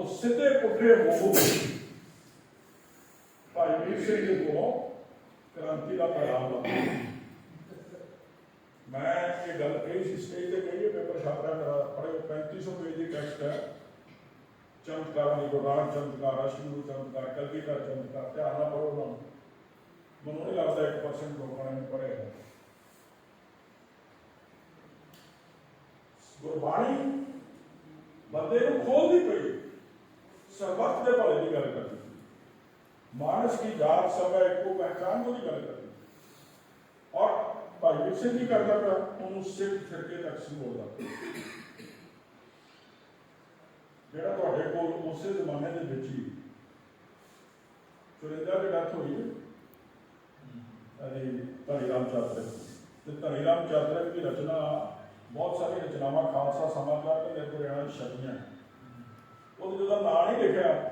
ਉਹ ਸਿੱਧੇ ਪੁੱਠੇ ਹੋ ਗਏ ਭਾਈ ਵੀਰ ਸਿੰਘ ਜੀ ਕੋਲੋਂ ਕ੍ਰਾਂਤੀ ਦਾ ਪੈਗਾਮ ਲੱਗਾ ਮੈਂ ਇਹ ਗੱਲ ਕਹੀ ਸੀ ਸਟੇਜ ਤੇ ਕਹੀ ਹੈ ਪੇਪਰ ਛਾਪ ਰਿਹਾ ਮੇਰਾ ਪੜ੍ਹੇ 3500 ਪੇਜ ਦੀ ਟੈਕਸਟ ਹੈ ਚਮਤਕਾਰਾਂ ਦੀ ਗੁਰਨਾਮ ਚਮਤਕਾਰ ਅਸ਼ਨੂਰ ਚਮਤਕਾਰ ਕਲਗੀਧਰ ਚਮਤਕਾਰ ਧਿਆਨ ਨਾਲ ਪੜ੍ਹੋ ਉਹਨਾਂ ਨੂੰ ਮੈਨੂੰ ਨਹੀਂ ਲੱਗਦਾ 1% ਲੋਕਾਂ ਨੇ ਪੜ੍ਹਿਆ ਹੈ ਗੁਰਬਾਣੀ ਬੰਦੇ ਨੂੰ ਖੋਲਦੀ ਪਈ ਸਰਬੱਤ ਦੇ ਭਲੇ ਦੀ ਗੱਲ ਕਰਦੀ ਮਾਨਸ ਕੀ ਜਾਤ ਸਭ ਹੈ ਇੱਕੋ ਪਹਿਚਾਨ ਉਹਦੀ ਗੱਲ ਕਰਦੀ ਔਰ ਭਾਈ ਵੀਰ ਸਿੰਘ ਜੀ ਕਰਦਾ ਪਿਆ ਉਹਨੂੰ ਸਿੱਖ ਫਿਰਕੇ ਤੱਕ ਸੰਬੋਧਦਾ ਜਿਹੜਾ ਤੁਹਾਡੇ ਕੋਲ ਉਸੇ ਜ਼ਮਾਨੇ ਦੇ ਵਿੱਚ ਹੀ ਚੁਰਿੰਦਾ ਦੀ ਡੈਥ ਹੋਈ ਹੈ ਅਰੇ ਧਨੀ ਰਾਮ ਚਾਤਰਿਕ ਤੇ ਧਨੀ ਰਾਮ ਚਾਤਰਿਕ ਦੀ ਰਚਨਾ ਬਹੁਤ ਸਾਰੀ ਰਚਨਾਵਾਂ ਖਾਲਸਾ ਸਮਾਚਾਰ ਤੇ ਨਿਰਭਰਿਆਣਾ ਛਪੀਆਂ ਉਹਦੇ ਨਾਂ ਨਹੀਂ ਲਿਖਿਆ